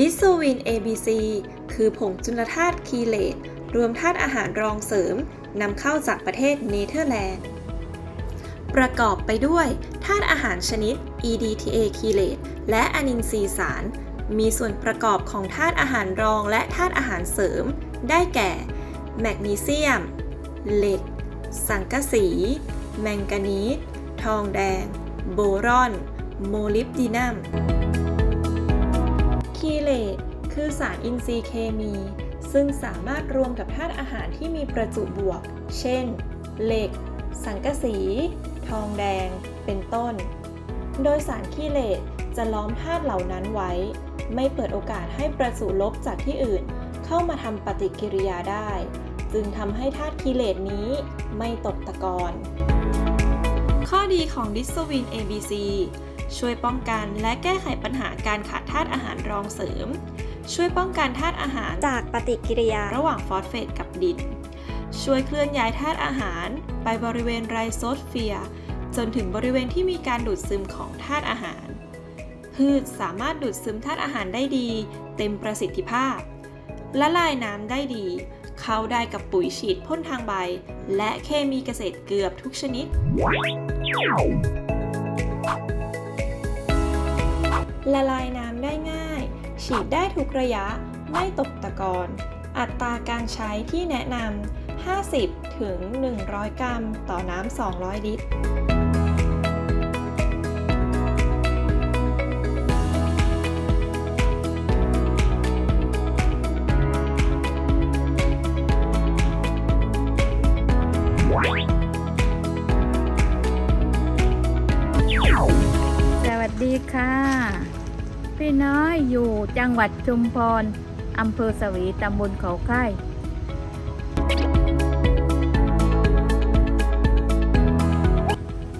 ดิสโซวิน ABC คือผงจุลธาตุคีเลตรวมธาตุอาหารรองเสริมนำเข้าจากประเทศเนเธอร์แลนด์ ประกอบไปด้วยธาตุอาหารชนิด EDTA คีเลตและอะนินทรีย์สาร มีส่วนประกอบของธาตุอาหารรองและธาตุอาหารเสริม ได้แก่ แมกนีเซียม เหล็ก สังกะสี แมงกานีสทองแดง โบรอน โมลิบดีนัม คีเลตคือสารอินทรีย์เคมี ซึ่งสามารถรวมกับธาตุอาหารที่มีประจุบวก เช่น เหล็ก สังกะสี ทองแดง เป็นต้น โดยสารคีเลตจะล้อมธาตุเหล่านั้นไว้ ไม่เปิดโอกาสให้ประจุลบจากที่อื่น เข้ามาทำปฏิกิริยาได้ จึงทำให้ธาตุคีเลตนี้ไม่ตกตะกอนข้อดีของดิสโซวิน ABC ช่วยป้องกันและแก้ไขปัญหาการขาดธาตุอาหารรองเสริม ช่วยป้องกันธาตุอาหารจากปฏิกิริยาระหว่างฟอสเฟตกับดิน ช่วยเคลื่อนย้ายธาตุอาหาร ไปบริเวณไรโซสเฟียร์จนถึงบริเวณที่มีการดูดซึมของธาตุอาหาร พืชสามารถดูดซึมธาตุอาหารได้ดี เต็มประสิทธิภาพ ละลายน้ำได้ดี เข้าได้กับปุ๋ยฉีดพ่นทางใบ และเคมีเกษตรเกือบทุกชนิด ละลายน้ำได้ง่าย ฉีดได้ทุกระยะ ไม่ตกตะกอน อัตราการใช้ที่แนะนำ50 ถึง 100 กรัม ต่อน้ำ 200 ลิตร ดีค่ะ พี่น้อยอยู่จังหวัดชุมพรอำเภอสวีตำบลเขาค่าย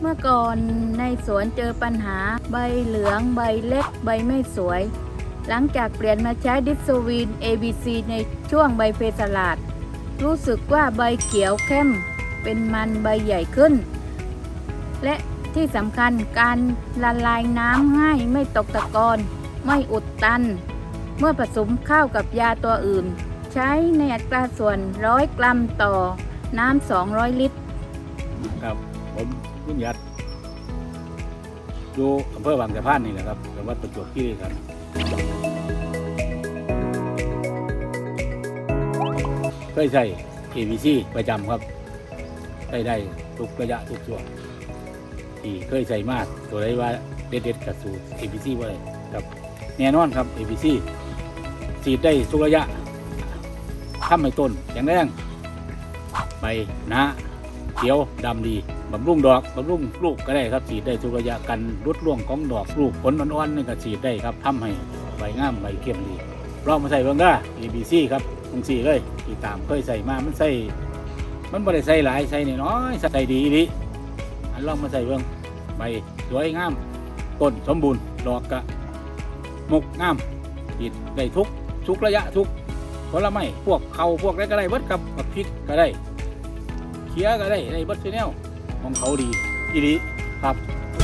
เมื่อก่อนในสวนเจอปัญหาใบเหลืองใบเล็กใบไม่สวย หลังจากเปลี่ยนมาใช้ดิสโซวีน ABC ในช่วงใบเฟสลาด รู้สึกว่าใบเขียวเข้ม เป็นมันใบใหญ่ขึ้น และ ที่สำคัญการละลายน้ำง่ายไม่ตกตะกอนไม่อุดตัน เมื่อผสมเข้ากับยาตัวอื่น ใช้ในอัตราส่วนร้อยกรัมต่อน้ำ200 ลิตร ครับผมรุ่นยัดอยู่อำเภอบางสะพานนี่แหละครับจังหวัดประจวบคีรีขันธ์เคยใช้ ABC ประจำครับใช้ได้ทุกระยะทุกช่วง ที่เคยใช้มากตัวใดว่าเด็ดๆกับสูตร ABC ไว้ครับแน่นอนครับ ABC ฉีดได้ทุกระยะทำให้ต้นแข็งแรงใบหนาเขียวดำดีบำรุงดอกบำรุงลูกก็ได้ครับฉีดได้ทุกระยะกันรุดร่วงของดอกลูกผลอ่อนๆนี่ก็ฉีดได้ครับทำให้ใบงามใบเข้มดีลองมาใส่เบิ่งได้ ABC ครับตรงสี่เลยที่ตามเคยใส่มามันใส่มันบ่ได้ใส่หลายใส่น้อยใส่ดีดี อันลองมาใส่เบิ่งใบสวยงามต้นสมบูรณ์ดอกกะมกงามฉีดได้ทุกทุกระยะทุกผลไม้พวกเขาพวกอะไรก็ได้เบิดกับบักพริกก็ได้เคี้ยก็ได้ได้เบัตรแนลของเขาดีอีดีครับ